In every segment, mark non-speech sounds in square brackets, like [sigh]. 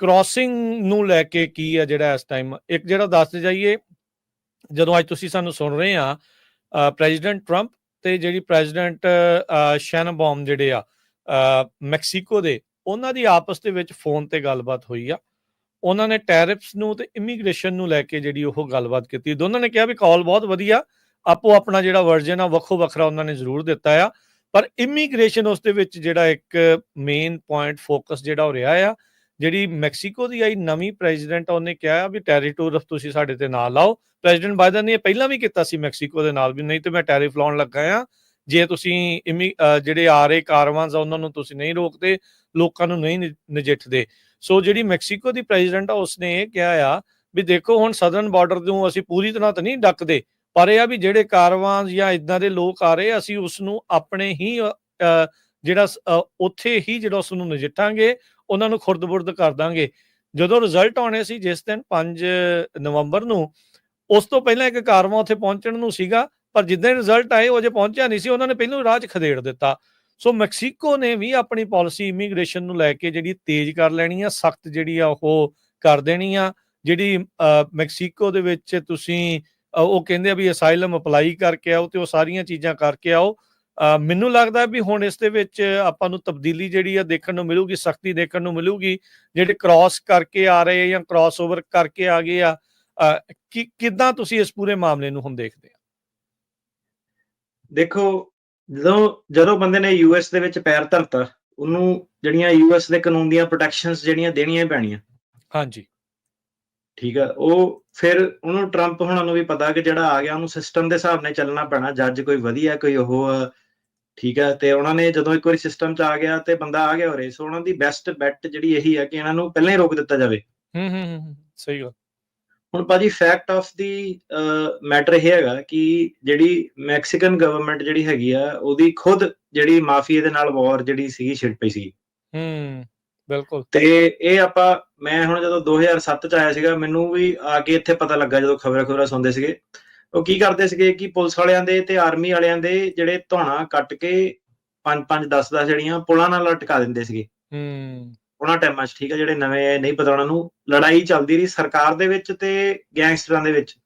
Crossing ਨੂੰ ਲੈ ਕੇ ਕੀ ਆ ਜਿਹੜਾ ਇਸ ਟਾਈਮ ਇੱਕ ਜਿਹੜਾ ਦੱਸ ਜਾਈਏ, ਜਦੋਂ ਅੱਜ ਤੁਸੀਂ ਸਾਨੂੰ ਸੁਣ ਰਹੇ ਆ ਪ੍ਰੈਜ਼ੀਡੈਂਟ ਟਰੰਪ ਤੇ ਜਿਹੜੀ ਪ੍ਰੈਜ਼ੀਡੈਂਟ ਸ਼ੈਨਬੌਮ ਜਿਹੜੇ ਆ ਮੈਕਸੀਕੋ ਦੇ, ਉਹਨਾਂ ਦੀ ਆਪਸ ਦੇ ਵਿੱਚ ਫੋਨ ਤੇ ਗੱਲਬਾਤ ਹੋਈ ਆ। ਉਹਨਾਂ ਨੇ ਟੈਰਿਫਸ ਨੂੰ ਤੇ ਇਮੀਗ੍ਰੇਸ਼ਨ ਨੂੰ ਲੈ ਕੇ ਜਿਹੜੀ ਉਹ ਗੱਲਬਾਤ ਕੀਤੀ। ਦੋਨਾਂ ਨੇ ਕਿਹਾ ਵੀ ਕਾਲ ਬਹੁਤ ਵਧੀਆ, ਆਪੋ ਆਪਣਾ ਜਿਹੜਾ ਵਰਜਨ ਆ, ਵੱਖੋ ਵੱਖਰਾ ਉਹਨਾਂ ਨੇ ਜ਼ਰੂਰ ਦਿੱਤਾ ਆ। ਪਰ ਇਮੀਗ੍ਰੇਸ਼ਨ ਉਸ ਦੇ ਵਿੱਚ ਜਿਹੜਾ ਇੱਕ ਮੇਨ ਪੁਆਇੰਟ ਫੋਕਸ ਜਿਹੜਾ ਹੋ ਰਿਹਾ ਆ ਜਿਹੜੀ ਮੈਕਸੀਕੋ ਦੀ ਆਈ ਨਵੀਂ ਪ੍ਰੈਜ਼ੀਡੈਂਟ ਉਹਨੇ ਕਿਹਾ ਵੀ ਟੈਰੀਟੋਰੀ ਤੁਸੀਂ ਸਾਡੇ ਤੇ ਨਾਲ ਲਾਓ। ਪ੍ਰੈਜ਼ੀਡੈਂਟ ਬਾਈਡਨ ਨੇ ਪਹਿਲਾਂ ਵੀ ਕੀਤਾ ਸੀ ਮੈਕਸੀਕੋ ਦੇ ਨਾਲ ਵੀ, ਨਹੀਂ ਤੇ ਮੈਂ ਟੈਰਿਫ ਲਾਉਣ ਲੱਗਾ ਆ। ਜੇ ਤੁਸੀਂ ਜਿਹੜੇ ਆ ਰਹੇ ਕਾਰਵਾਨਸ ਆ, ਉਹਨਾਂ ਨੂੰ ਤੁਸੀਂ ਨਹੀਂ ਰੋਕਦੇ, ਲੋਕਾਂ ਨੂੰ ਨਹੀਂ ਨਜਿੱਠਦੇ। ਸੋ ਜਿਹੜੀ ਮੈਕਸੀਕੋ ਦੀ ਪ੍ਰੈਜ਼ੀਡੈਂਟ ਆ, ਉਸਨੇ ਇਹ ਕਿਹਾ ਆ ਵੀ ਦੇਖੋ, ਹੁਣ ਸਦਰਨ ਬਾਰਡਰ ਨੂੰ ਅਸੀਂ ਪੂਰੀ ਤਰ੍ਹਾਂ ਤਾਂ ਨਹੀਂ ਡੱਕਦੇ, ਪਰ ਇਹ ਆ ਵੀ ਜਿਹੜੇ ਕਾਰਵਾਨ ਜਾਂ ਇਦਾਂ ਦੇ ਲੋਕ ਆ ਰਹੇ ਅਸੀਂ ਉਸ ਨੂੰ ਆਪਣੇ ਹੀ ਜਿਹੜਾ ਉੱਥੇ ਹੀ ਜਿਹੜਾ ਉਸ ਨੂੰ ਨਜਿੱਠਾਂਗੇ ਉਹਨਾਂ ਨੂੰ ਖੁਰਦ-ਬੁਰਦ ਕਰ ਦਾਂਗੇ। ਜਦੋਂ ਰਿਜ਼ਲਟ ਆਉਣੇ ਸੀ ਜਿਸ ਦਿਨ 5 ਨਵੰਬਰ ਨੂੰ ਉਸ ਤੋਂ ਪਹਿਲਾਂ ਇੱਕ ਕਾਰਵਾਂ ਉੱਥੇ ਪਹੁੰਚਣ ਨੂੰ ਸੀਗਾ ਪਰ ਜਿੱਦਾਂ ਰਿਜ਼ਲਟ ਆਏ ਉਹ ਜੇ ਪਹੁੰਚਿਆ ਨਹੀਂ ਸੀ ਉਹਨਾਂ ਨੇ ਪਹਿਲਾਂ ਹੀ ਰਾਹ 'ਚ ਖਦੇੜ ਦਿੱਤਾ। ਸੋ ਮੈਕਸੀਕੋ ਨੇ ਵੀ ਆਪਣੀ ਪਾਲਿਸੀ ਇਮੀਗ੍ਰੇਸ਼ਨ ਨੂੰ ਲੈ ਕੇ ਜਿਹੜੀ ਤੇਜ਼ ਕਰ ਲੈਣੀ ਆ ਸਖਤ ਜਿਹੜੀ ਆ ਉਹ ਕਰ ਦੇਣੀ ਆ ਜਿਹੜੀ ਅ, ਮੈਕਸੀਕੋ ਦੇ ਵਿੱਚ ਤੁਸੀਂ ਉਹ ਕਹਿੰਦੇ ਆ ਵੀ ਅਸਾਈਲਮ ਅਪਲਾਈ ਕਰਕੇ ਆਓ ਤੇ ਉਹ ਸਾਰੀਆਂ ਚੀਜ਼ਾਂ ਕਰਕੇ ਆਓ। ਮੈਨੂੰ ਲੱਗਦਾ ਵੀ ਹੁਣ ਇਸ ਦੇ ਵਿੱਚ ਆਪਾਂ ਨੂੰ ਤਬਦੀਲੀ ਜਿਹੜੀ ਆ ਦੇਖਣ ਨੂੰ ਮਿਲੂਗੀ ਸਖਤੀ ਦੇਖਣ ਨੂੰ ਮਿਲੂਗੀ ਜਿਹੜੇ ਕ੍ਰਾਸ ਕਰਕੇ ਆ ਰਹੇ ਜਾਂ ਕ੍ਰਾਸ ਓਵਰ ਕਰਕੇ ਆ ਗਏ ਆ ਕਿ ਕਿਦਾਂ ਤੁਸੀਂ ਇਸ ਪੂਰੇ ਮਾਮਲੇ ਨੂੰ ਹੁਣ ਦੇਖਦੇ ਆ? ਦੇਖੋ ਜਦੋਂ ਜਦੋਂ ਬੰਦੇ ਨੇ ਯੂਐਸ ਦੇ ਵਿੱਚ ਪੈਰ ਧਰਤਾ ਉਹਨੂੰ ਜਿਹੜੀਆਂ ਯੂਐਸ ਦੇ ਕਾਨੂੰਨ ਦੀਆਂ ਪ੍ਰੋਟੈਕਸ਼ਨਸ ਜਿਹੜੀਆਂ ਦੇਣੀਆਂ ਪੈਣੀਆਂ। ਹਾਂਜੀ। ਠੀਕ ਆ ਉਹ ਫਿਰ ਉਹਨੂੰ ਟਰੰਪ ਹੁਣਾਂ ਨੂੰ ਵੀ ਪਤਾ ਕਿ ਜਿਹੜਾ ਆ ਗਿਆ ਉਹਨੂੰ ਸਿਸਟਮ ਦੇ ਹਿਸਾਬ ਨਾਲ ਚੱਲਣਾ ਪੈਣਾ ਜੱਜ ਕੋਈ ਵਧੀਆ ਕੋਈ ਉਹ ਠੀਕ ਆ ਤੇ ਉਹਨਾਂ ਨੇ ਜਦੋਂ ਇੱਕ ਵਾਰੀ ਸਿਸਟਮ 'ਚ ਆ ਗਿਆ ਤੇ ਬੰਦਾ ਆ ਗਿਆ ਹੋਰੇ ਸੋ ਉਹਨਾਂ ਦੀ ਬੈਸਟ ਬੈਟ ਜਿਹੜੀ ਇਹੀ ਆ ਕਿ ਇਹਨਾਂ ਨੂੰ ਪਹਿਲਾਂ ਹੀ ਰੋਕ ਦਿੱਤਾ ਜਾਵੇ। ਹੂੰ ਹੂੰ ਹੂੰ, ਸਹੀ ਗੱਲ। ਹੁਣ ਭਾਜੀ ਫੈਕਟ ਆਫ ਦੀ ਮੈਟਰ ਇਹ ਹੈਗਾ ਕਿ ਜਿਹੜੀ ਮੈਕਸੀਕਨ ਗਵਰਨਮੈਂਟ ਜਿਹੜੀ ਹੈਗੀ ਆ ਉਹਦੀ ਖੁਦ ਜਿਹੜੀ ਮਾਫੀਆ ਦੇ ਨਾਲ ਵਾਰ ਜਿਹੜੀ ਸੀਗੀ ਛਿੜ ਪਈ ਸੀ ਹੂੰ। ਬਿਲਕੁਲ। ਤੇ ਇਹ ਆਪਾਂ ਮੈਂ ਹੁਣ ਜਦੋਂ 2007 ਚ ਆਇਆ ਸੀਗਾ ਮੈਨੂੰ ਵੀ ਆ ਕੇ ਇੱਥੇ ਪਤਾ ਲੱਗਾ ਜਦੋਂ ਖਬਰਾਂ ਖਬਰਾਂ ਸੁਣਦੇ ਸੀਗੇ। ਉਹ ਕੀ ਕਰਦੇ ਸੀਗੇ ਕਿ ਪੁਲਿਸ ਵਾਲਿਆਂ ਦੇ ਤੇ ਆਰਮੀ ਵਾਲਿਆਂ ਦੇ ਜਿਹੜੇ ਧੌਣਾ ਕੱਟ ਕੇ 5 5 10 10 ਜਿਹੜੀਆਂ ਪੁਲਾਂ ਨਾਲ ਲਟਕਾ ਦਿੰਦੇ ਸੀਗੇ। ਹੂੰ। ਉਹਨਾਂ ਟਾਈਮਾਂ 'ਚ ਠੀਕ ਹੈ ਜਿਹੜੇ ਨਵੇਂ ਨਹੀਂ ਪਤਾ ਉਹਨਾਂ ਨੂੰ। ਲੜਾਈ ਚੱਲਦੀ ਰਹੀ ਸਰਕਾਰ ਦੇ ਵਿੱਚ ਤੇ ਗੈਂਗਸਟਰਾਂ ਦੇ ਵਿੱਚ।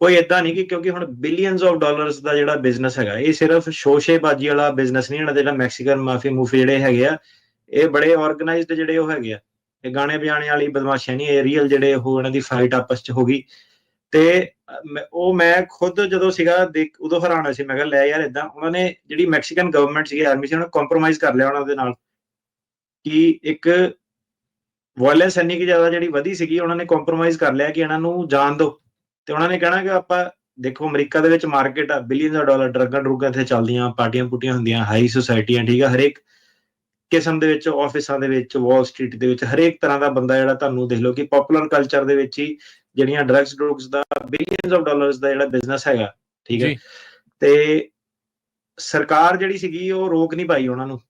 ਕੋਈ ਇਦਾਂ ਨਹੀਂ ਕਿ ਕਿਉਂਕਿ ਹੁਣ ਬਿਲੀਅਨਸ ਆਫ ਡਾਲਰਸ ਦਾ ਜਿਹੜਾ ਬਿਜ਼ਨਸ ਹੈਗਾ ਇਹ ਸਿਰਫ ਸ਼ੋਸ਼ੇਬਾਜ਼ੀ ਵਾਲਾ ਬਿਜ਼ਨਸ ਨਹੀਂ ਜਿਹੜਾ ਮੈਕਸੀਕਨ ਮਾਫੀਆ ਮੂਫੀ ਜਿਹੜੇ ਹੈਗੇ ਆ ਇਹ ਬੜੇ ਆਰਗੇਨਾਈਜ਼ਡ ਜਿਹੜੇ ਉਹ ਹੈਗੇ ਆ। ਇਹ ਗਾਣੇ ਵਜਾਣੇ ਵਾਲੀ ਬਦਮਾਸ਼ੀ ਨਹੀਂ, ਇਹ ਰੀਅਲ ਜਿਹੜੇ ਉਹ ਇਹਨਾਂ ਦੀ ਫਾਈਟ ਆਪਸ 'ਚ ਹੋ ਗਈ। ਤੇ ਉਹ ਮੈਂ ਖੁਦ ਜਦੋਂ ਸੀਗਾ ਉਦੋਂ ਹੈਰਾਨ ਹੋਇਆ ਸੀ। ਮੈਂ ਕਿਹਾ, ਲੈ ਯਾਰ ਇਦਾਂ ਉਹਨਾਂ ਨੇ ਜਿਹੜੀ ਮੈਕਸੀਕਨ ਗਵਰਨਮੈਂਟ ਸੀ ਆਰਮੀ ਸੀ, ਉਹਨਾਂ ਕੰਪਰੋਮਾਈਜ਼ ਕਰ ਲਿਆ ਉਹਨਾਂ ਦੇ ਨਾਲ ਕਿ ਇੱਕ ਵਾਇਲੈਂਸ ਇੰਨੀ ਕਿ ਜ਼ਿਆਦਾ ਜਿਹੜੀ ਵਧੀ ਸੀਗੀ, ਉਹਨਾਂ ਨੇ ਕੰਪਰੋਮਾਈਜ਼ ਕਰ ਲਿਆ ਕਿ ਇਹਨਾਂ ਨੂੰ ਜਾਣ ਦਿਓ ਤੇ ਉਹਨਾਂ ਨੇ ਕਹਿਣਾ ਕਿ ਆਪਾਂ, ਦੇਖੋ, ਅਮਰੀਕਾ ਦੇ ਵਿੱਚ ਮਾਰਕੀਟ ਆ ਬਿਲੀਅਨ ਆਫ ਡਾਲਰ ਡਰੱਗਾਂ ਡਰੁੱਗਾਂ ਇੱਥੇ ਚੱਲਦੀਆਂ ਪਾਰਟੀਆਂ ਪੁੱਟੀਆਂ ਹੁੰਦੀਆਂ ਹਾਈ ਸੋਸਾਇਟੀਆਂ ਠੀਕ ਆ, ਹਰੇਕ ਕਿਸਮ ਦੇ ਵਿੱਚ ਆਫਿਸਾਂ ਦੇ ਵਿੱਚ ਵਾਲ ਸਟਰੀਟ ਦੇ ਵਿੱਚ ਹਰੇਕ ਤਰ੍ਹਾਂ ਦਾ ਬੰਦਾ ਜਿਹੜਾ ਤੁਹਾਨੂੰ ਦੇਖ ਲਓ ਕਿ ਪਪੂਲਰ ਕਲਚਰ ਦੇ ਵਿੱਚ ਹੀ ਜਿਹੜੀਆਂ ਡਰੱਗਸ ਡਰੂਗਸ ਦਾ ਬਿਲੀਅਨਸ ਆਫ ਡਾਲਰਸ ਦਾ ਜਿਹੜਾ ਬਿਜ਼ਨਸ ਹੈਗਾ ਠੀਕ ਹੈ। ਤੇ ਸਰਕਾਰ ਜਿਹੜੀ ਸੀਗੀ ਉਹ ਰੋਕ ਨਹੀਂ ਪਾਈ ਉਹਨਾਂ ਨੂੰ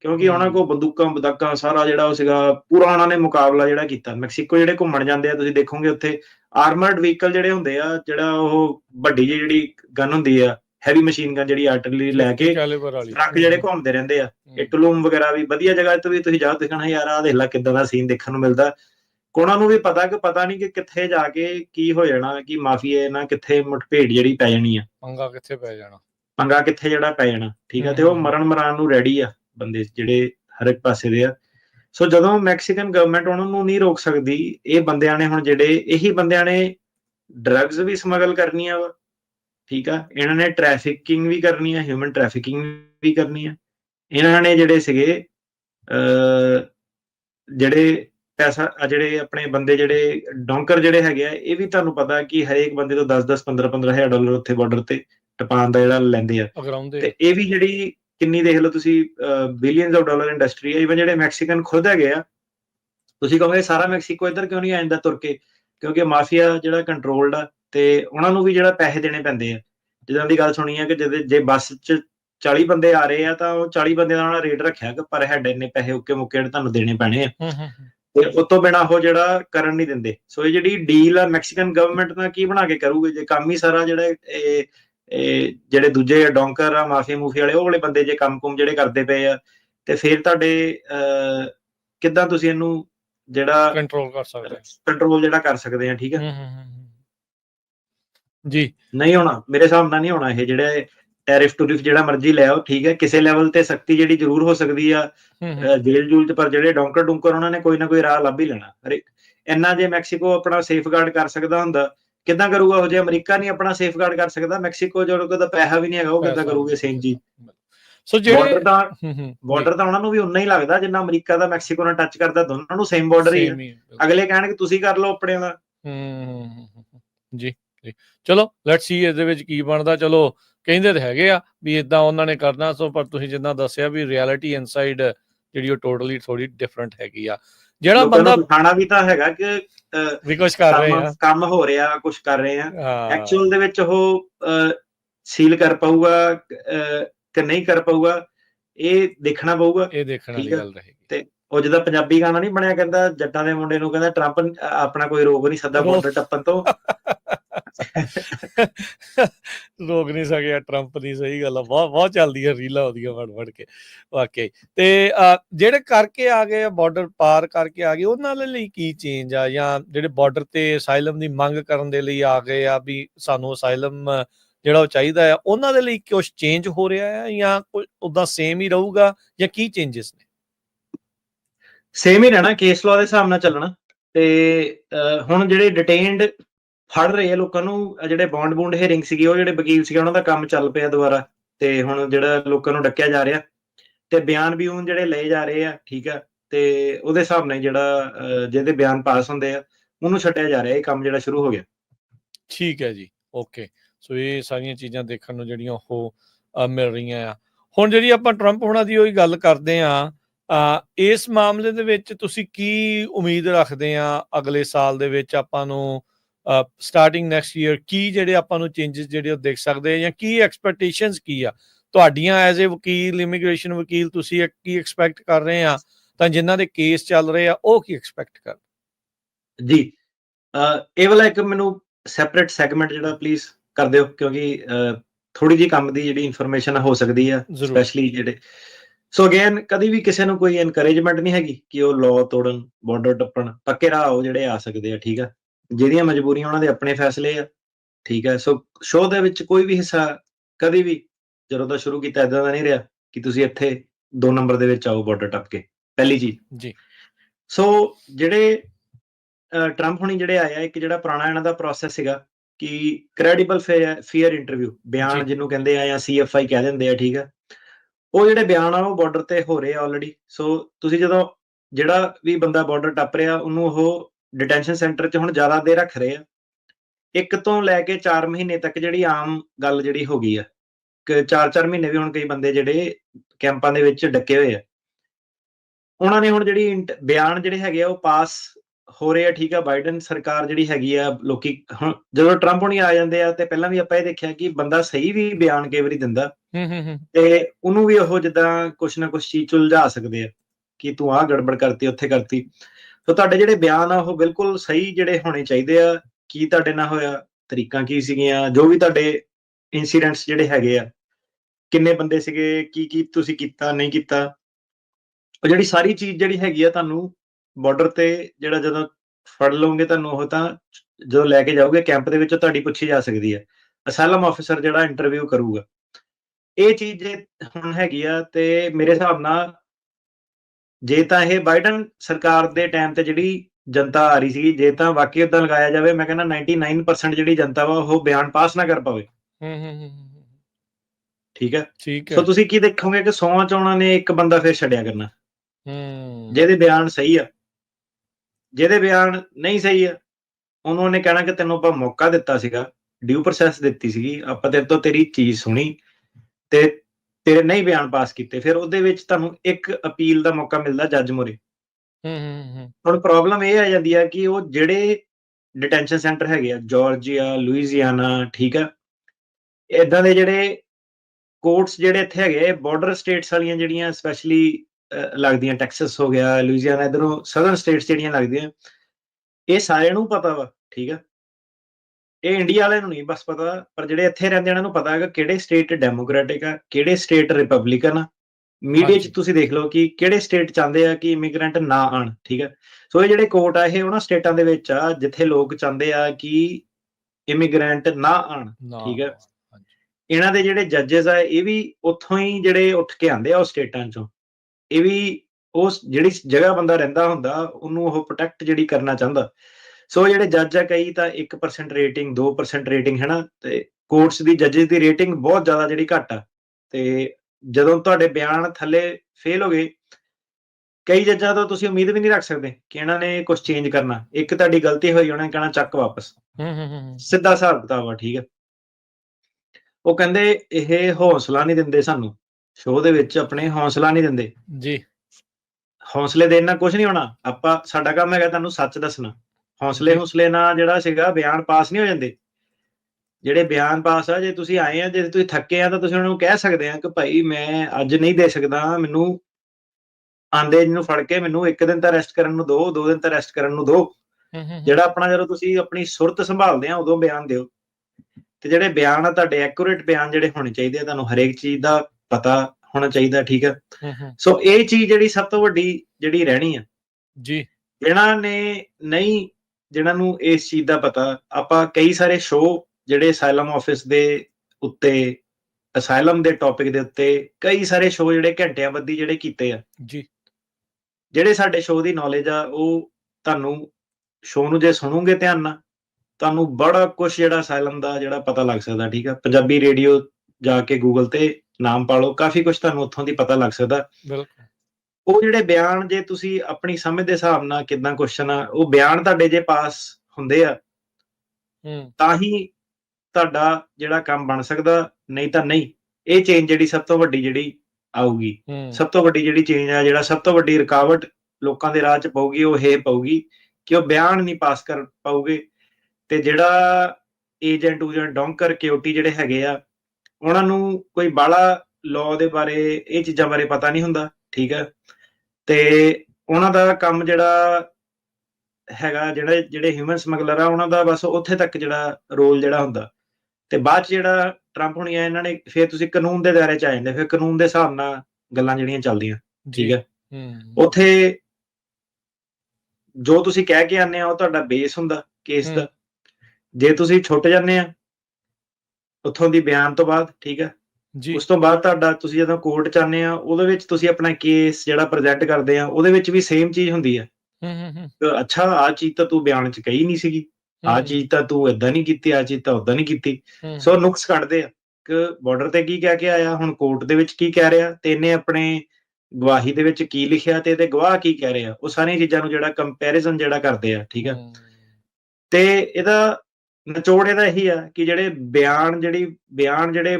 ਕਿਉਂਕਿ ਉਹਨਾਂ ਕੋਲ ਬੰਦੂਕਾਂ ਬਦਾਕਾਂ ਸਾਰਾ ਜਿਹੜਾ ਉਹ ਸੀਗਾ ਪੂਰਾ ਉਹਨਾਂ ਨੇ ਮੁਕਾਬਲਾ ਜਿਹੜਾ ਕੀਤਾ। ਮੈਕਸੀਕੋ ਜਿਹੜੇ ਘੁੰਮਣ ਜਾਂਦੇ ਆ ਤੁਸੀਂ ਦੇਖੋਗੇ ਉੱਥੇ ਆਰਮਰਡ ਵਹੀਕਲ ਜਿਹੜੇ ਹੁੰਦੇ ਆ ਜਿਹੜਾ ਉਹ ਵੱਡੀ ਜਿਹੀ ਜਿਹੜੀ ਗਨ ਹੁੰਦੀ ਆ ਹੈਵੀ ਮਸ਼ੀਨ ਗਨ ਜਿਹੜੀ ਆਰਟਿਲਰੀ ਲੈ ਕੇ ਟਰੱਕ ਜਿਹੜੇ ਘੁੰਮਦੇ ਰਹਿੰਦੇ ਆ। ਇਹ ਟਲੂਮ ਵਗੈਰਾ ਵੀ ਵਧੀਆ ਜਗ੍ਹਾ ਤੇ ਵੀ ਤੁਸੀਂ ਜਾ ਦੇਖਣਾ ਯਾਰ ਆ ਦੇਖ ਲੈ ਕਿੱਦਾਂ ਦਾ ਸੀਨ ਦੇਖਣ ਨੂੰ ਮਿਲਦਾ। ਕੋਣਾ ਨੂੰ ਵੀ ਪਤਾ ਕਿ ਪਤਾ ਨਹੀਂ ਕਿ ਕਿੱਥੇ ਜਾ ਕੇ ਕੀ ਹੋ ਜਾਣਾ ਕਿ ਮਾਫੀਆ ਨਾਲ ਕਿੱਥੇ ਮੁਠਭੇੜ ਜਿਹੜੀ ਪੈ ਜਾਣੀ ਆ। ਪੰਗਾ ਕਿੱਥੇ ਪੈ ਜਾਣਾ? ਪੰਗਾ ਕਿੱਥੇ ਜਿਹੜਾ ਪੈ ਜਾਣਾ ਠੀਕ ਆ? ਤੇ ਉਹ। ਮਰਨ ਮਰਾਨ ਨੂੰ ਰੈਡੀ ਆ ਬੰਦੇ ਜਿਹੜੇ ਹਰ ਇੱਕ ਪਾਸੇ ਦੇ ਆ। ਸੋ ਜਦੋਂ ਮੈਕਸੀਕਨ ਗਵਰਨਮੈਂਟ ਉਹਨਾਂ ਨੂੰ ਨਹੀਂ ਰੋਕ ਸਕਦੀ ਇਹ ਬੰਦਿਆਂ ਨੇ ਹੁਣ ਜਿਹੜੇ ਇਹੀ ਬੰਦਿਆਂ ਨੇ ਡਰੱਗਸ ਵੀ ਸਮਗਲ ਕਰਨੀਆਂ ਵਾ। ਠੀਕ ਆ? ਇਹਨਾਂ ਨੇ ਟ੍ਰੈਫਿਕਿੰਗ ਵੀ ਕਰਨੀ ਆ ਹਿਊਮਨ ਟ੍ਰੈਫਿਕਿੰਗ ਵੀ ਕਰਨੀ ਆ। ਇਹਨਾਂ ਨੇ ਜਿਹੜੇ ਸੀਗੇ ਅ ਜਿਹੜੇ ਪੈਸਾ ਆ ਜਿਹੜੇ ਆਪਣੇ ਬੰਦੇ ਜਿਹੜੇ ਡੌਂਕਰ ਜਿਹੜੇ ਹੈਗੇ ਆ ਇਹ ਵੀ ਤੁਹਾਨੂੰ ਪਤਾ ਕਿ ਹਰੇਕ ਬੰਦੇ ਤੋਂ 10 10 15 15 ਹਜ਼ਾਰ ਡਾਲਰ ਉੱਥੇ ਬਾਰਡਰ ਤੇ ਟਪਾਉਣ ਦਾ ਜਿਹੜਾ ਲੈਂਦੇ ਆ। ਤੇ ਇਹ ਵੀ ਜਿਹੜੀ ਕਿੰਨੀ ਦੇਖ ਲਓ ਤੁਸੀਂ ਬਿਲੀਅਨਸ ਆਫ ਡਾਲਰ ਇੰਡਸਟਰੀ ਹੈ ਇਵਨ ਜਿਹੜੇ ਮੈਕਸੀਕਨ ਖੁਦ ਹੈਗੇ ਆ ਤੁਸੀਂ ਕਹੋਗੇ ਸਾਰਾ ਮੈਕਸੀਕੋ ਇੱਧਰ ਕਿਉਂ ਨਹੀਂ ਆ ਜਾਂਦਾ ਤੁਰ ਕੇ? ਕਿਉਂਕਿ ਮਾਫੀਆ ਜਿਹੜਾ ਕੰਟਰੋਲਡ ਆ ਤੇ ਉਹਨਾਂ ਨੂੰ ਵੀ ਜਿਹੜਾ ਪੈਸੇ ਦੇਣੇ ਪੈਂਦੇ ਆ। ਜਿੱਦਾਂ ਦੀ ਗੱਲ ਸੁਣੀ ਆ ਕਿ ਜਦ ਜੇ ਬੱਸ 'ਚ 40 ਬੰਦੇ ਆ ਰਹੇ ਆ ਤਾਂ ਉਹ 40 ਬੰਦਿਆਂ ਦਾ ਉਹਨਾਂ ਰੇਟ ਰੱਖਿਆ ਕਿ ਪਰ ਹੈਡ ਇੰਨੇ ਪੈਸੇ ਉੱਕੇ ਮੁੱਕੇ ਤੁਹਾਨੂੰ ਦੇਣੇ ਪੈਣੇ ਆ। ਹੂੰ ਹੂੰ ਤੇ ਉਸ ਤੋਂ ਬਿਨਾ ਉਹ ਜਿਹੜਾ ਕਰਨ ਨਹੀਂ ਦਿੰਦੇ। ਸੋ ਇਹ ਜਿਹੜੀ ਡੀਲ ਆ ਮੈਕਸੀਕਨ ਗਵਰਨਮੈਂਟ ਨਾਲ ਕੀ ਬਣਾ ਕੇ ਕਰੂਗੇ? ਜੇ ਕੰਮ ਹੀ ਸਾਰਾ ਜਿਹੜਾ ਇਹ ਇਹ ਜਿਹੜੇ ਦੂਜੇ ਡੌਂਕਰ ਆ ਮਾਫੀਆ ਮੂਫੀ ਵਾਲੇ ਉਹ ਵਾਲੇ ਬੰਦੇ ਜੇ ਕੰਮ ਕੁਮ ਜਿਹੜੇ ਕਰਦੇ ਪਏ ਆ ਤੇ ਫਿਰ ਤੁਹਾਡੇ ਕਿੱਦਾਂ ਤੁਸੀਂ ਇਹਨੂੰ ਜਿਹੜਾ ਕੰਟਰੋਲ ਕਰ ਸਕਦੇ ਆ। ਕੰਟਰੋਲ ਜਿਹੜਾ ਕਰ ਸਕਦੇ ਆ ਠੀਕ ਹੂੰ। ਜੀ। ਨਹੀਂ ਹੋਣਾ ਮੇਰੇ ਹਿਸਾਬ ਨਾਲ ਨਹੀਂ ਹੋਣਾ ਇਹ ਜਿਹੜੇ ਟੈਰਿਫ ਟੂਰਿਫ ਜਿਹੜਾ ਮਰਜ਼ੀ ਲੈ ਆਓ ਠੀਕ ਹੈ? ਕਿਸੇ ਲੈਵਲ ਤੇ ਸਖਤੀ ਜਿਹੜੀ ਜ਼ਰੂਰ ਹੋ ਸਕਦੀ ਆ ਜੇਲ੍ਹ ਜੂਲ ਚ ਪਰ ਜਿਹੜੇ ਡੌਂਕਰ ਡੁੰਕਰ ਉਹਨਾਂ ਨੇ ਕੋਈ ਨਾ ਕੋਈ ਰਾਹ ਲੱਭ ਹੀ ਲੈਣਾ। ਅਰੇ ਇੰਨਾ ਜੇ ਮੈਕਸੀਕੋ ਆਪਣਾ ਸੇਫਗਾਰਡ ਕਰ ਸਕਦਾ ਹੁੰਦਾ ਕਿੱਦਾਂ ਕਰੂਗਾ ਉਹ ਜੇ ਅਮਰੀਕਾ ਨਹੀਂ ਆਪਣਾ ਸੇਫਗਾਰਡ ਕਰ ਸਕਦਾ ਮੈਕਸੀਕੋ ਜਦੋਂ ਕੋਲ ਤਾਂ ਪੈਸਾ ਵੀ ਨਹੀਂ ਹੈਗਾ ਉਹ ਕਿੱਦਾਂ ਕਰੂਗੇ ਜੀ ਸੋ ਬਾਰਡਰ ਜਿਹੜੇ ਤਾਂ ਹੂੰ ਹੂੰ। ਬਾਰਡਰ ਤਾਂ ਉਹਨਾਂ ਨੂੰ ਵੀ ਉਨਾ ਹੀ ਲੱਗਦਾ ਜਿੰਨਾ ਅਮਰੀਕਾ ਦਾ ਮੈਕਸੀਕੋ ਨਾਲ ਟੱਚ ਕਰਦਾ ਦੋਨਾਂ ਨੂੰ ਸੇਮ ਬਾਰਡਰ ਹੀ। ਅਗਲੇ ਕਹਿਣਗੇ ਤੁਸੀਂ ਕਰ ਲਓ ਆਪਣੇ ਦਾ ਹੂੰ। ਜੀ। ਚਲੋ ਲੈਟਸ ਸੀ ਇਹਦੇ ਵਿੱਚ ਕੀ ਬਣਦਾ। ਚਲੋ ਕਹਿੰਦੇ ਤਾਂ ਹੈਗੇ ਆ ਵੀ ਇਦਾਂ ਉਹਨਾਂ ਨੇ ਕਰਨਾ ਸੋ ਪਰ ਤੁਸੀਂ ਜਿੱਦਾਂ ਦੱਸਿਆ ਵੀ ਰਿਐਲਿਟੀ ਇਨਸਾਈਡ ਜਿਹੜੀ ਉਹ ਟੋਟਲੀ ਥੋੜੀ ਡਿਫਰੈਂਟ ਹੈਗੀ ਆ। ਜਿਹੜਾ ਬੰਦਾ ਨੂੰ ਦਿਖਾਣਾ ਵੀ ਤਾਂ ਹੈਗਾ ਕਿ ਵੀ ਕੁਝ ਕਰ ਰਹੇ ਆ। ਕੰਮ ਹੋ ਰਿਹਾ ਕੁਝ ਕਰ ਰਹੇ ਆ। ਐਕਚੁਅਲ ਦੇ ਵਿੱਚ ਉਹ ਸੀਲ ਕਰ ਪਾਊਗਾ ਕਿ ਨਹੀਂ ਕਰ ਪਾਊਗਾ ਇਹ ਦੇਖਣਾ ਪਊਗਾ। ਇਹ ਦੇਖਣ ਵਾਲੀ। ਗੱਲ ਰਹੇਗੀ ਉਹ ਜਿਹਦਾ ਪੰਜਾਬੀ ਗਾਣਾ ਨਹੀਂ ਬਣਿਆ ਕਹਿੰਦਾ ਜੱਟਾਂ ਦੇ ਮੁੰਡੇ ਨੂੰ ਕਹਿੰਦਾ ਟਰੰਪ ਆਪਣਾ ਕੋਈ ਰੋਗ ਨਹੀਂ ਸਦਾ। ਬਾਰਡਰ ਟੱਪਣ ਤੋਂ। [laughs] ਰੋਕ ਨਹੀਂ ਸਕਿਆ ਟਰੰਪ ਦੀ ਸਹੀ ਗੱਲ ਆ। ਬਹੁਤ ਬਹੁਤ ਚੱਲਦੀ ਹੈ ਰੀਲਾਂ ਉਹਦੀਆਂ ਵੜ ਵੜ ਕੇ। ਵਾਕਈ। ਤੇ ਜਿਹੜੇ ਕਰਕੇ ਆ ਗਏ ਬਾਰਡਰ ਪਾਰ ਕਰਕੇ ਆ ਗਏ, ਉਹਨਾਂ ਲਈ ਕੀ ਚੇਂਜ ਆ? ਜਾਂ ਜਿਹੜੇ ਬਾਰਡਰ ਤੇ ਅਸਾਈਲਮ ਦੀ ਮੰਗ ਕਰਨ ਦੇ ਲਈ ਆ ਗਏ ਆ, ਵੀ ਸਾਨੂੰ ਅਸਾਈਲਮ ਜਿਹੜਾ ਉਹ ਚਾਹੀਦਾ ਆ, ਉਹਨਾਂ ਦੇ ਲਈ ਕੁਝ ਚੇਂਜ ਹੋ ਰਿਹਾ ਹੈ ਜਾਂ ਕੋਈ ਉਦਾਂ ਸੇਮ ਹੀ ਰਹੂਗਾ? ਜਾਂ ਕੀ ਚੇਂਜਸ ਨੇ? ਸੇਮ ਹੀ ਰਹਿਣਾ ਕੇਸ ਲਾਅ ਦੇ ਹਿਸਾਬ ਨਾਲ ਚੱਲਣਾ। ਤੇ ਹੁਣ ਜਿਹੜੇ ਡਿਟੇਨਡ ਫੜ ਰਹੇ ਆ ਲੋਕਾਂ ਨੂੰ ਜਿਹੜੇ ਬੌਂਡ ਬੂੰਡ ਹੀਅਰਿੰਗ ਸੀਗੀ, ਉਹ ਜਿਹੜੇ ਵਕੀਲ ਸੀਗੇ, ਉਹਨਾਂ ਦਾ ਕੰਮ ਚੱਲ ਪਿਆ ਦੁਬਾਰਾ ਤੇ ਹੁਣ ਜਿਹੜਾ ਲੋਕਾਂ ਨੂੰ ਡੱਕਿਆ ਜਾ ਰਿਹਾ ਤੇ ਬਿਆਨ ਵੀ ਹੁਣ ਜਿਹੜੇ ਲਏ ਜਾ ਰਹੇ ਆ, ਠੀਕ ਆ, ਤੇ ਉਹਦੇ ਹਿਸਾਬ ਨਾਲ ਜਿਹੜਾ ਜਿਹਦੇ ਬਿਆਨ ਪਾਸ ਹੁੰਦੇ ਆ, ਉਹਨੂੰ ਛੱਡਿਆ ਜਾ ਰਿਹਾ, ਇਹ ਕੰਮ ਜਿਹੜਾ ਸ਼ੁਰੂ ਹੋ ਗਿਆ। ਠੀਕ ਹੈ ਜੀ, ਓਕੇ। ਸੋ ਇਹ ਸਾਰੀਆਂ ਚੀਜ਼ਾਂ ਦੇਖਣ ਨੂੰ ਜਿਹੜੀਆਂ ਉਹ ਮਿਲ ਰਹੀਆਂ ਆ। ਹੁਣ ਜਿਹੜੀ ਆਪਾਂ ਟਰੰਪ ਹੋਣਾ ਦੀ ਉਹੀ ਗੱਲ ਕਰਦੇ ਆ ਇਸ ਮਾਮਲੇ ਦੇ ਵਿੱਚ ਤੁਸੀਂ ਕੀ ਉਮੀਦ ਰੱਖਦੇ ਆ, ਅਗਲੇ ਸਾਲ ਦੇ ਵਿੱਚ ਆਪਾਂ ਨੂੰ ਸਟਾਰਟਿੰਗ ਨੈਕਸਟ ਈਅਰ ਕੀ ਜਿਹੜੇ ਆਪਾਂ ਨੂੰ ਚੇਂਜਸ ਜਿਹੜੇ ਉਹ ਦੇਖ ਸਕਦੇ ਆ ਜਾਂ ਕੀ ਐਕਸਪੈਕਟੇਸ਼ਨਸ ਕੀ ਆ? ਤੁਹਾਡੀਆਂ ਐਜ਼ ਅ ਵਕੀਲ ਇਮੀਗ੍ਰੇਸ਼ਨ ਵਕੀਲ ਤੁਸੀਂ ਕੀ ਐਕਸਪੈਕਟ ਕਰ ਰਹੇ ਆ? ਤਾਂ ਜਿਨ੍ਹਾਂ ਦੇ ਕੇਸ ਚੱਲ ਰਹੇ ਆ ਉਹ ਕੀ ਐਕਸਪੈਕਟ ਕਰ ਜੀ ਇਹ ਵਾਲਾ ਇੱਕ ਮੈਨੂੰ ਸੈਪਰੇਟ ਸੈਗਮੈਂਟ ਜਿਹੜਾ ਪਲੀਜ਼ ਕਰ ਦਿਓ ਕਿਉਂਕਿ ਥੋੜੀ ਜਿਹੀ ਕੰਮ ਦੀ ਜਿਹੜੀ ਇਨਫੋਰਮੇਸ਼ਨ ਹੋ ਸਕਦੀ ਆ ਸਪੈਸ਼ਲੀ ਜਿਹੜੇ ਸੋ ਅਗੇਨ ਕਦੀ ਵੀ ਕਿਸੇ ਨੂੰ ਕੋਈ ਐਨਕਰੇਜਮੈਂਟ ਨਹੀਂ ਹੈਗੀ ਕਿ ਉਹ ਲਾਅ ਤੋੜਨ ਬਾਰਡਰ ਟੱਪਣ ਪੱਕੇ ਰਾਹ ਉਹ ਜਿਹੜੇ ਆ ਸਕਦੇ ਆ ਠੀਕ ਆ? ਜਿਹੜੀਆਂ ਮਜਬੂਰੀਆਂ ਉਹਨਾਂ ਦੇ ਆਪਣੇ ਫੈਸਲੇ ਆ ਠੀਕ ਆ ਸੋ ਸ਼ੋਅ ਦੇ ਵਿੱਚ ਕੋਈ ਵੀ ਹਿੱਸਾ ਕਦੀ ਵੀ ਜਦੋਂ ਦਾ ਸ਼ੁਰੂ ਕੀਤਾ ਇਦਾਂ ਦਾ ਨਹੀਂ ਰਿਹਾ ਕਿ ਤੁਸੀਂ ਇੱਥੇ ਦੋ ਨੰਬਰ ਦੇ ਵਿੱਚ ਆਓ ਬਾਰਡਰ ਟੱਪ ਕੇ। ਪਹਿਲੀ ਚੀਜ਼। ਜੀ। ਸੋ ਜਿਹੜੇ ਟਰੰਪ ਹੁਣੀ ਜਿਹੜੇ ਆਏ ਆ ਇੱਕ ਜਿਹੜਾ ਪੁਰਾਣਾ ਇਹਨਾਂ ਦਾ ਪ੍ਰੋਸੈਸ ਸੀਗਾ ਕਿ ਕ੍ਰੈਡੀਬਲ ਫੇਅਰ ਇੰਟਰਵਿਊ ਬਿਆਨ। ਜਿਹਨੂੰ ਕਹਿੰਦੇ ਆ ਜਾਂ ਸੀਐਫਆਈ ਕਹਿ ਦਿੰਦੇ ਆ ਠੀਕ ਆ? ਉਹ ਜਿਹੜੇ ਬਿਆਨ ਆ ਉਹ ਬਾਰਡਰ ਤੇ ਹੋ ਰਹੇ ਆ ਆਲਰੇਡੀ ਸੋ ਤੁਸੀਂ ਜਦੋਂ ਜਿਹੜਾ ਵੀ ਬੰਦਾ ਬਾਰਡਰ ਟੱਪ ਰਿਹਾ ਉਹਨੂੰ ਉਹ ਡਿਟੈਂਸ਼ਨ ਸੈਂਟਰ 'ਚ ਹੁਣ ਜ਼ਿਆਦਾ ਦੇਰ ਰੱਖ ਰਹੇ ਆ। ਇੱਕ ਤੋਂ ਲੈ ਕੇ 4 ਮਹੀਨੇ ਤੱਕ ਜਿਹੜੀ ਆਮ ਗੱਲ ਜਿਹੜੀ ਹੋ ਗਈ ਆ ਕਿ 4-4 ਮਹੀਨੇ ਵੀ ਹੁਣ ਕਈ ਬੰਦੇ ਜਿਹੜੇ ਕੈਂਪਾਂ ਦੇ ਵਿੱਚ ਡੱਕੇ ਹੋਏ ਆ। ਉਹਨਾਂ ਨੇ ਹੁਣ ਜਿਹੜੀ ਬਿਆਨ ਜਿਹੜੇ ਹੈਗੇ ਆ ਉਹ ਪਾਸ ਹੋ ਰਹੇ ਆ ਠੀਕ ਆ। ਬਾਈਡਨ ਸਰਕਾਰ ਜਿਹੜੀ ਹੈਗੀ ਆ ਲੋਕੀ ਹੁਣ ਜਦੋਂ ਟਰੰਪ ਹੁਣੀ ਆ ਜਾਂਦੇ ਆ ਤੇ ਪਹਿਲਾਂ ਵੀ ਆਪਾਂ ਇਹ ਦੇਖਿਆ ਕਿ ਬੰਦਾ ਸਹੀ ਵੀ ਬਿਆਨ ਕਈ ਵਾਰੀ ਦਿੰਦਾ। ਹੂੰ ਹੂੰ ਹੂੰ। ਤੇ ਉਹਨੂੰ ਵੀ ਉਹ ਜਿੱਦਾਂ ਕੁਛ ਨਾ ਕੁਛ ਚੀਜ਼ ਉਲਝਾ ਸਕਦੇ ਆ ਕਿ ਤੂੰ ਆਹ ਗੜਬੜ ਕਰਤੀ ਉੱਥੇ ਕਰਤੀ। ਸੋ ਤੁਹਾਡੇ ਜਿਹੜੇ ਬਿਆਨ ਆ, ਉਹ ਬਿਲਕੁਲ ਸਹੀ ਜਿਹੜੇ ਹੋਣੇ ਚਾਹੀਦੇ ਆ। ਕੀ ਤੁਹਾਡੇ ਨਾਲ ਹੋਇਆ, ਤਰੀਕਾਂ ਕੀ ਸੀਗੀਆਂ, ਜੋ ਵੀ ਤੁਹਾਡੇ ਇਨਸੀਡੈਂਟਸ ਜਿਹੜੇ ਹੈਗੇ ਆ, ਕਿੰਨੇ ਬੰਦੇ ਸੀਗੇ, ਕੀ ਕੀ ਤੁਸੀਂ ਕੀਤਾ, ਨਹੀਂ ਕੀਤਾ। ਉਹ ਜਿਹੜੀ ਸਾਰੀ ਚੀਜ਼ ਜਿਹੜੀ ਹੈਗੀ ਆ ਤੁਹਾਨੂੰ ਬਾਰਡਰ ਤੇ ਜਿਹੜਾ ਜਦੋਂ ਫੜ ਲਓਗੇ ਤੁਹਾਨੂੰ, ਉਹ ਤਾਂ ਜਦੋਂ ਲੈ ਕੇ ਜਾਓਗੇ ਕੈਂਪ ਦੇ ਵਿੱਚ ਤੁਹਾਡੀ ਪੁੱਛੀ ਜਾ ਸਕਦੀ ਹੈ ਅਸਾਲਮ ਆਫੀਸਰ ਜਿਹੜਾ ਇੰਟਰਵਿਊ ਕਰੂਗਾ। ਇਹ ਚੀਜ਼ ਜੇ ਹੁਣ ਹੈਗੀ ਆ, ਤੇ ਮੇਰੇ ਹਿਸਾਬ ਨਾਲ ਜੇ ਤਾਂ ਇਹ ਬਾਈਡਨ ਸਰਕਾਰ ਦੇ ਟਾਈਮ ਤੇ ਜਿਹੜੀ ਜਨਤਾ ਆ ਰਹੀ ਸੀ ਜੇ ਤਾਂ ਵਾਕਈ ਉਦਾਂ ਲਗਾਇਆ ਜਾਵੇ ਮੈਂ ਕਹਿੰਦਾ 99% ਜਿਹੜੀ ਜਨਤਾ ਵਾ ਉਹ ਬਿਆਨ ਪਾਸ ਨਾ ਕਰ ਪਾਵੇ। ਹੂੰ ਹੂੰ ਹੂੰ, ਠੀਕ ਹੈ? ਠੀਕ ਹੈ। ਸੋ ਤੁਸੀਂ ਕੀ ਦੇਖੋਗੇ ਕਿ 100 ਚ ਉਹਨਾਂ ਨੇ ਇੱਕ ਬੰਦਾ ਫਿਰ ਛੱਡਿਆ ਕਰਨਾ? ਹੂੰ। ਜਿਹਦੇ ਬਿਆਨ ਸਹੀ ਆ ਜਿਹਦੇ ਬਿਆਨ ਨਹੀਂ ਸਹੀ ਆ ਉਹਨੂੰ ਉਹਨੇ ਕਹਿਣਾ ਕਿ ਤੈਨੂੰ ਆਪਾਂ ਮੌਕਾ ਦਿੱਤਾ ਸੀਗਾ ਡਿਊ ਪ੍ਰੋਸੈਸ ਦਿੱਤੀ ਸੀਗੀ ਆਪਾਂ ਤੇਰੇ ਤੋਂ ਤੇਰੀ ਚੀਜ਼ ਸੁਣੀ ਤੇ ਤੇਰੇ ਨਹੀਂ ਬਿਆਨ ਪਾਸ ਕੀਤੇ ਫਿਰ ਉਹਦੇ ਵਿੱਚ ਤੁਹਾਨੂੰ ਇੱਕ ਅਪੀਲ ਦਾ ਮੌਕਾ ਮਿਲਦਾ ਜੱਜ ਮੋਰੇ। ਹੂੰ ਹੂੰ ਹੂੰ। ਹੁਣ ਪ੍ਰੋਬਲਮ ਇਹ ਆ ਜਾਂਦੀ ਆ ਕਿ ਉਹ ਜਿਹੜੇ ਡਿਟੈਂਸ਼ਨ ਸੈਂਟਰ ਹੈਗੇ ਆ ਜਾਰਜੀਆ ਲੁਈਜ਼ੀਆਨਾ ਠੀਕ ਆ ਇਦਾਂ ਦੇ ਜਿਹੜੇ ਕੋਰਟਸ ਜਿਹੜੇ ਇੱਥੇ ਹੈਗੇ ਬਾਰਡਰ ਸਟੇਟਸ ਵਾਲੀਆਂ ਜਿਹੜੀਆਂ ਸਪੈਸ਼ਲੀ ਲੱਗਦੀਆਂ ਟੈਕਸਸ ਹੋ ਗਿਆ ਲੁਈਜ਼ੀਆਨਾ ਇਧਰੋਂ ਸਦਰਨ ਸਟੇਟਸ ਜਿਹੜੀਆਂ ਲੱਗਦੀਆਂ ਇਹ ਸਾਰਿਆਂ ਨੂੰ ਪਤਾ ਵਾ ਠੀਕ ਆ। ਇਹ ਇੰਡੀਆ ਵਾਲਿਆਂ ਨੂੰ ਨਹੀਂ ਬਸ ਪਤਾ ਪਰ ਜਿਹੜੇ ਇੱਥੇ ਰਹਿੰਦੇ ਉਹਨਾਂ ਨੂੰ ਪਤਾ ਹੈਗਾ ਕਿਹੜੇ ਸਟੇਟ ਡੈਮੋਕ੍ਰੈਟਿਕ ਆ ਕਿਹੜੇ ਸਟੇਟ ਰਿਪਬਲਿਕਨ ਆ। ਮੀਡੀਆ 'ਚ। ਤੁਸੀਂ ਦੇਖ ਲਓ ਕਿ ਕਿਹੜੇ ਸਟੇਟ ਚਾਹੁੰਦੇ ਆ ਕਿ ਇਮੀਗ੍ਰੈਂਟ ਨਾ ਆਣ ਠੀਕ ਹੈ ਸੋ ਇਹ ਜਿਹੜੇ ਕੋਰਟ ਆ ਇਹ ਉਹਨਾਂ ਸਟੇਟਾਂ ਦੇ ਵਿੱਚ ਆ ਜਿੱਥੇ ਲੋਕ ਚਾਹੁੰਦੇ ਆ ਕਿ ਇਮੀਗ੍ਰੈਂਟ ਨਾ ਆਣ ਠੀਕ। ਹਾਂਜੀ। ਇਹਨਾਂ ਦੇ ਜਿਹੜੇ ਜੱਜਸ ਆ ਇਹ ਵੀ ਉੱਥੋਂ ਹੀ ਜਿਹੜੇ ਉੱਠ ਕੇ ਆਉਂਦੇ ਆ ਉਹ ਸਟੇਟਾਂ ਚੋਂ। ਇਹ ਵੀ ਉਸ ਜਿਹੜੀ ਜਗ੍ਹਾ ਬੰਦਾ ਰਹਿੰਦਾ ਹੁੰਦਾ ਉਹਨੂੰ ਉਹ ਪ੍ਰੋਟੈਕਟ ਜਿਹੜੀ ਕਰਨਾ ਚਾਹੁੰਦਾ। ਸੋ ਜਿਹੜੇ ਜੱਜ ਆ ਕਈ ਤਾਂ 1% ਰੇਟਿੰਗ 2% ਰੇਟਿੰਗ ਹੈ ਨਾ ਤੇ ਕੋਰਟਸ ਦੀ ਜੱਜਸ ਦੀ ਰੇਟਿੰਗ ਬਹੁਤ ਜ਼ਿਆਦਾ ਜਿਹੜੀ ਘੱਟ ਆ। ਤੇ ਜਦੋਂ ਤੁਹਾਡੇ ਬਿਆਨ ਥੱਲੇ ਫੇਲ ਹੋ ਗਏ ਕਈ ਜੱਜਾਂ ਤੋਂ ਤੁਸੀਂ ਉਮੀਦ ਵੀ ਨਹੀਂ ਰੱਖ ਸਕਦੇ ਕਿ ਇਹਨਾਂ ਨੇ ਕੁਝ ਚੇਂਜ ਕਰਨਾ। ਇੱਕ ਤੁਹਾਡੀ ਗਲਤੀ ਹੋਈ ਉਹਨਾਂ ਨੇ ਕਹਿਣਾ ਚੱਕ ਵਾਪਸ। ਹੂੰ ਹੂੰ ਹੂੰ ਹੂੰ। ਸਿੱਧਾ ਹਿਸਾਬ ਕਿਤਾਬ ਆ ਠੀਕ ਹੈ ਉਹ ਕਹਿੰਦੇ ਇਹ ਹੌਸਲਾ ਨਹੀਂ ਦਿੰਦੇ ਸਾਨੂੰ। ਸ਼ੋਅ ਦੇ ਵਿੱਚ ਆਪਣੇ ਹੌਸਲਾ ਨਹੀਂ ਦਿੰਦੇ। ਜੀ। ਹੌਸਲੇ ਦੇਣ ਨਾਲ ਕੁਝ ਨਹੀਂ ਹੋਣਾ। ਆਪਾਂ ਸਾਡਾ ਕੰਮ ਹੈਗਾ ਤੁਹਾਨੂੰ ਸੱਚ ਦੱਸਣਾ। ਹੌਸਲੇ। ਹੌਸਲੇ ਨਾਲ ਜਿਹੜਾ ਸੀਗਾ ਬਿਆਨ ਪਾਸ ਨਹੀਂ ਹੋ ਜਾਂਦੇ ਜਿਹੜੇ ਬਿਆਨ ਪਾਸ ਆ ਜੇ ਤੁਸੀਂ ਆਏ ਆ ਜੇ ਤੁਸੀਂ ਥੱਕੇ ਆ ਤਾਂ ਤੁਸੀਂ ਉਹਨਾਂ ਨੂੰ ਕਹਿ ਸਕਦੇ ਆ ਕਿ ਭਾਈ ਮੈਂ ਅੱਜ ਨਹੀਂ ਦੇ ਸਕਦਾ ਮੈਨੂੰ ਆਂਦੇ ਨੂੰ ਫੜ ਕੇ ਮੈਨੂੰ ਇੱਕ ਦਿਨ ਤਾਂ ਰੈਸਟ ਕਰਨ ਨੂੰ ਦਿਓ ਦੋ ਦਿਨ ਤਾਂ ਰੈਸਟ ਕਰਨ ਨੂੰ ਦਿਓ। ਜਿਹੜਾ ਆਪਣਾ ਜਦੋਂ ਤੁਸੀਂ ਆਪਣੀ ਸੁਰਤ ਸੰਭਾਲਦੇ ਆ ਉਦੋਂ ਬਿਆਨ ਦਿਓ ਤੇ ਜਿਹੜੇ ਬਿਆਨ ਆ ਤੁਹਾਡੇ ਐਕੂਰੇਟ ਬਿਆਨ ਜਿਹੜੇ ਹੋਣੇ ਚਾਹੀਦੇ ਆ ਤੁਹਾਨੂੰ ਹਰੇਕ ਚੀਜ਼ ਦਾ ਪਤਾ ਹੋਣਾ ਚਾਹੀਦਾ ਠੀਕ ਹੈ। ਸੋ ਇਹ ਚੀਜ਼ ਜਿਹੜੀ ਸਭ ਤੋਂ ਵੱਡੀ ਜਿਹੜੀ ਰਹਿਣੀ ਆ ਜੀ ਜਿਹਨਾਂ ਨੇ ਨਹੀਂ ਜਿਹਨਾਂ ਨੂੰ ਇਸ ਚੀਜ਼ ਦਾ ਪਤਾ ਆਪਾਂ ਕਈ ਸਾਰੇ ਸ਼ੋਅ ਜਿਹੜੇ ਅਸਾਈਲਮ ਆਫਿਸ ਦੇ ਉੱਤੇ ਅਸਾਈਲਮ ਦੇ ਟੌਪਿਕ ਦੇ ਉੱਤੇ ਕਈ ਸਾਰੇ ਸ਼ੋਅ ਜਿਹੜੇ ਘੰਟਿਆਂ ਬੱਧੀ ਜਿਹੜੇ ਕੀਤੇ ਆ। ਜੀ। ਜਿਹੜੇ ਸਾਡੇ ਸ਼ੋਅ ਦੀ ਨੌਲੇਜ ਆ ਉਹ ਤੁਹਾਨੂੰ ਸ਼ੋਅ ਨੂੰ ਜੇ ਸੁਣੋਗੇ ਧਿਆਨ ਨਾਲ ਤੁਹਾਨੂੰ ਬੜਾ ਕੁਝ ਜਿਹੜਾ ਅਸਾਈਲਮ ਦਾ ਜਿਹੜਾ ਪਤਾ ਲੱਗ ਸਕਦਾ ਠੀਕ ਆ? ਪੰਜਾਬੀ ਰੇਡੀਓ ਜਾ ਕੇ ਗੂਗਲ ਤੇ ਨਾਮ ਪਾ ਲਓ ਕਾਫੀ ਕੁਝ ਤੁਹਾਨੂੰ ਉੱਥੋਂ ਦੀ ਪਤਾ ਲੱਗ ਸਕਦਾ। ਬਿਲਕੁਲ। ਉਹ ਜਿਹੜੇ ਬਿਆਨ ਜੇ ਤੁਸੀਂ ਆਪਣੀ ਸਮਝ ਦੇ ਹਿਸਾਬ ਨਾਲ ਕਿਦਾਂ ਕੁਐਸਚਨ ਆ ਉਹ ਬਿਆਨ ਤੁਹਾਡੇ ਜੇ ਪਾਸ ਹੁੰਦੇ ਆ ਹੂੰ। ਤਾਂ ਹੀ ਤੁਹਾਡਾ ਜਿਹੜਾ ਕੰਮ ਬਣ ਸਕਦਾ ਨਹੀਂ ਤਾਂ ਨਹੀਂ। ਇਹ ਚੇਂਜ ਜਿਹੜੀ ਸਭ ਤੋਂ ਵੱਡੀ ਜਿਹੜੀ ਆਊਗੀ। ਸਭ ਤੋਂ ਵੱਡੀ ਜਿਹੜੀ ਚੇਂਜ ਆ ਜਿਹੜਾ ਸਭ ਤੋਂ ਵੱਡੀ ਰੁਕਾਵਟ ਲੋਕਾਂ ਦੇ ਰਾਹ 'ਚ ਪਊਗੀ ਉਹ ਇਹ ਪਊਗੀ ਕਿ ਉਹ ਬਿਆਨ ਨਹੀਂ ਪਾਸ ਕਰ ਪਾਉਗੇ ਤੇ ਜਿਹੜਾ ਏਜੰਟ ਊਜੰਟ ਡੌਂਕਰ ਕਿਉਟੀ ਜਿਹੜੇ ਹੈਗੇ ਆ ਉਹਨਾਂ ਨੂੰ ਕੋਈ ਬਾਲਾ ਲਾਅ ਦੇ ਬਾਰੇ ਇਹ ਚੀਜ਼ਾਂ ਬਾਰੇ ਪਤਾ ਨਹੀਂ ਹੁੰਦਾ ਠੀਕ ਹੈ ਤੇ ਉਹਨਾਂ ਦਾ ਕੰਮ ਜਿਹੜਾ ਹੈਗਾ ਜਿਹੜੇ ਜਿਹੜੇ ਹਿਊਮਨ ਸਮਗਲਰ ਆ ਉਹਨਾਂ ਦਾ ਬਸ ਉੱਥੇ ਤੱਕ ਜਿਹੜਾ ਰੋਲ ਜਿਹੜਾ ਹੁੰਦਾ। ਤੇ ਬਾਅਦ ਚ ਜਿਹੜਾ ਟਰੰਪ ਹੁਣੀ ਆ ਇਹਨਾਂ ਨੇ ਫਿਰ ਤੁਸੀਂ ਕਾਨੂੰਨ ਦੇ ਦਾਇਰੇ ਚ ਆ ਜਾਂਦੇ ਫਿਰ ਕਾਨੂੰਨ ਦੇ ਹਿਸਾਬ ਨਾਲ ਗੱਲਾਂ ਜਿਹੜੀਆਂ ਚੱਲਦੀਆਂ ਠੀਕ ਹੈ? ਹੂੰ। ਉੱਥੇ ਜੋ ਤੁਸੀਂ ਕਹਿ ਕੇ ਆਨੇ ਆ ਉਹ ਤੁਹਾਡਾ ਬੇਸ ਹੁੰਦਾ ਕੇਸ ਦਾ। ਜੇ ਤੁਸੀਂ ਛੁੱਟ ਜਾਂਦੇ ਆ ਉੱਥੋਂ ਦੀ ਬਿਆਨ ਤੋਂ ਬਾਅਦ ਠੀਕ ਹੈ? ਜੀ। ਉਸ ਤੋਂ ਬਾਅਦ ਤੁਹਾਡਾ ਤੁਸੀਂ ਜਦੋਂ ਕੋਰਟ ਚ ਆਨੇ ਆ ਉਹਦੇ ਵਿੱਚ ਤੁਸੀਂ ਆਪਣਾ ਕੇਸ ਜਿਹੜਾ ਪ੍ਰੈਜ਼ੈਂਟ ਕਰਦੇ ਆ ਉਹਦੇ ਵਿੱਚ ਵੀ ਸੇਮ ਚੀਜ਼ ਹੁੰਦੀ ਆ। ਹੂੰ ਹੂੰ ਹੂੰ। ਅੱਛਾ ਆ ਚੀਜ਼ ਤਾਂ ਤੂੰ ਬਿਆਨ ਚ ਕਹੀ ਨਹੀਂ ਸੀਗੀ। ਆ ਚੀਜ਼ ਤਾਂ ਤੂੰ ਇਦਾਂ ਨਹੀਂ ਕੀਤੀ ਆ ਚੀਜ਼ ਤਾਂ ਉਦਾਂ ਨਹੀਂ ਕੀਤੀ। ਸੋ ਨੁਕਸ ਕੱਢਦੇ ਆ। ਕਿ ਬਾਰਡਰ ਤੇ ਕੀ ਕਹਿ ਕੇ ਆਇਆ ਹੁਣ ਕੋਰਟ ਦੇ ਵਿੱਚ ਕੀ ਕਹਿ ਰਿਹਾ ਤੇ ਇਹਨੇ ਆਪਣੇ ਗਵਾਹੀ ਦੇ ਵਿੱਚ ਕੀ ਲਿਖਿਆ ਤੇ ਇਹਦੇ ਗਵਾਹ ਕੀ ਕਹਿ ਰਿਹਾ। ਉਹ ਸਾਰੀਆਂ ਚੀਜ਼ਾਂ ਨੂੰ ਜਿਹੜਾ ਕੰਪੈਰੀਜ਼ਨ ਜਿਹੜਾ ਕਰਦੇ ਆ ਠੀਕ ਹੂੰ, ਤੇ ਇਹਦਾ ਨਿਚੋੜ ਇਹਦਾ ਇਹੀ ਆ ਕਿ ਜਿਹੜੇ ਬਿਆਨ ਜਿਹੜੀ ਬਿਆਨ ਜਿਹੜੇ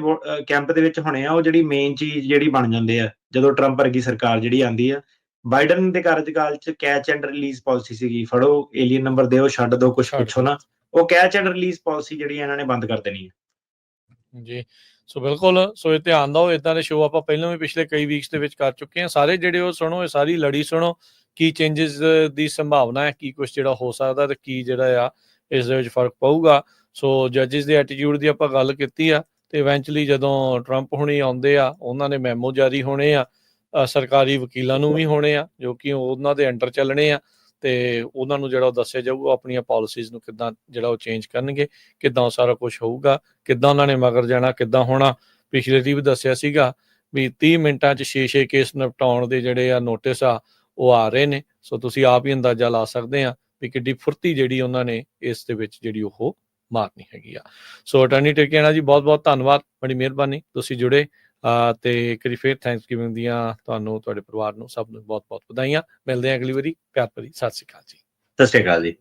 ਕੈਂਪ ਦੇ ਵਿੱਚ ਹੋਣੇ ਆ ਉਹ ਜਿਹੜੀ ਮੇਨ ਚੀਜ਼ ਜਿਹੜੀ ਬਣ ਜਾਂਦੇ ਆ। ਜਦੋਂ ਟਰੰਪ ਵਰਗੀ ਸਰਕਾਰ ਜਿਹੜੀ ਆਂਦੀ ਆ ਬਾਈਡਨ ਦੇ ਕਾਰਜਕਾਲ ਚ ਕੈਚ ਐਂਡ ਰਿਲੀਜ਼ ਪਾਲਿਸੀ ਸੀਗੀ। ਫੜੋ ਏਲੀਅਨ ਨੰਬਰ ਦਿਓ ਛੱਡ ਦਿਓ ਕੁਝ ਪੁੱਛੋ ਨਾ। ਉਹ ਕੈਚ ਐਂਡ ਰਿਲੀਜ਼ ਪਾਲਿਸੀ ਜਿਹੜੀ ਇਹਨਾਂ ਨੇ ਬੰਦ ਕਰ ਦੇਣੀ ਹੈ ਜੀ। ਸੋ ਬਿਲਕੁਲ ਸੋ ਇਹ ਧਿਆਨ ਦਿਓ ਇਦਾਂ ਦੇ ਸ਼ੋਅ ਆਪਾਂ ਪਹਿਲਾਂ ਵੀ ਪਿਛਲੇ ਕਈ ਵੀਕਸ ਦੇ ਵਿੱਚ ਕਰ ਚੁੱਕੇ ਹਾਂ। ਸਾਰੇ ਜਿਹੜੇ ਉਹ ਸੁਣੋ ਇਹ ਸਾਰੀ ਲੜੀ ਸੁਣੋ ਕੀ ਚੇਂਜਸ ਦੀ ਸੰਭਾਵਨਾ ਹੈ ਕੀ ਕੁਝ ਜਿਹੜਾ ਹੋ ਸਕਦਾ ਤੇ ਕੀ ਜਿਹੜਾ ਆ ਇਸ ਦੇ ਵਿੱਚ ਫ਼ਰਕ ਪਊਗਾ। ਸੋ ਜੱਜਿਸ ਦੇ ਐਟੀਟਿਊਡ ਦੀ ਆਪਾਂ ਗੱਲ ਕੀਤੀ ਆ, ਤੇ ਇਵੈਂਚੁਅਲੀ ਜਦੋਂ ਟਰੰਪ ਹੁਣੀ ਆਉਂਦੇ ਆ, ਉਹਨਾਂ ਨੇ ਮੈਮੋ ਜਾਰੀ ਹੋਣੇ ਆ ਸਰਕਾਰੀ ਵਕੀਲਾਂ ਨੂੰ ਵੀ ਹੋਣੇ ਆ, ਜੋ ਕਿ ਉਹਨਾਂ ਦੇ ਅੰਡਰ ਚੱਲਣੇ ਆ, ਤੇ ਉਹਨਾਂ ਨੂੰ ਜਿਹੜਾ ਉਹ ਦੱਸਿਆ ਜਾਊਗਾ ਆਪਣੀਆਂ ਪਾਲਿਸੀਜ਼ ਨੂੰ ਕਿੱਦਾਂ ਜਿਹੜਾ ਉਹ ਚੇਂਜ ਕਰਨਗੇ, ਕਿੱਦਾਂ ਉਹ ਸਾਰਾ ਕੁਝ ਹੋਊਗਾ, ਕਿੱਦਾਂ ਉਹਨਾਂ ਨੇ ਮਗਰ ਜਾਣਾ, ਕਿੱਦਾਂ ਹੋਣਾ, ਪਿਛਲੇ ਦੀ ਵੀ ਦੱਸਿਆ ਸੀਗਾ ਵੀ 30 ਮਿੰਟਾਂ 'ਚ 6-6 ਕੇਸ ਨਿਪਟਾਉਣ ਦੇ ਜਿਹੜੇ ਆ ਨੋਟਿਸ ਆ, ਉਹ ਆ ਰਹੇ ਨੇ। ਸੋ ਤੁਸੀਂ ਆਪ ਹੀ ਅੰਦਾਜ਼ਾ ਲਾ ਸਕਦੇ ਆ ਵੀ ਕਿੱਡੀ ਫੁਰਤੀ ਜਿਹੜੀ ਉਹਨਾਂ ਨੇ ਇਸ ਦੇ ਵਿੱਚ ਜਿਹੜੀ ਉਹ ਮਾਰਨੀ ਹੈਗੀ ਆ। ਸੋ ਅਟਾਰਨੀ ਟਿਕਿਆਣਾ ਜੀ ਬਹੁਤ ਬਹੁਤ ਧੰਨਵਾਦ, ਬੜੀ ਮਿਹਰਬਾਨੀ। ਤੁਸੀਂ ਜੁੜੇ ਅਹ ਤੇ ਇੱਕ ਵਾਰੀ ਫੇਰ ਥੈਂਕਸ ਗਿਵਿੰਗ ਦੀਆਂ ਤੁਹਾਨੂੰ, ਤੁਹਾਡੇ ਪਰਿਵਾਰ ਨੂੰ ਸਭ ਨੂੰ ਬਹੁਤ ਬਹੁਤ ਵਧਾਈਆਂ। ਮਿਲਦੇ ਹਾਂ ਅਗਲੀ ਵਾਰੀ। ਪਿਆਰ ਭਰੀ, ਸਤਿ ਸ਼੍ਰੀ ਅਕਾਲ ਜੀ। ਸਤਿ ਸ਼੍ਰੀ ਅਕਾਲ ਜੀ।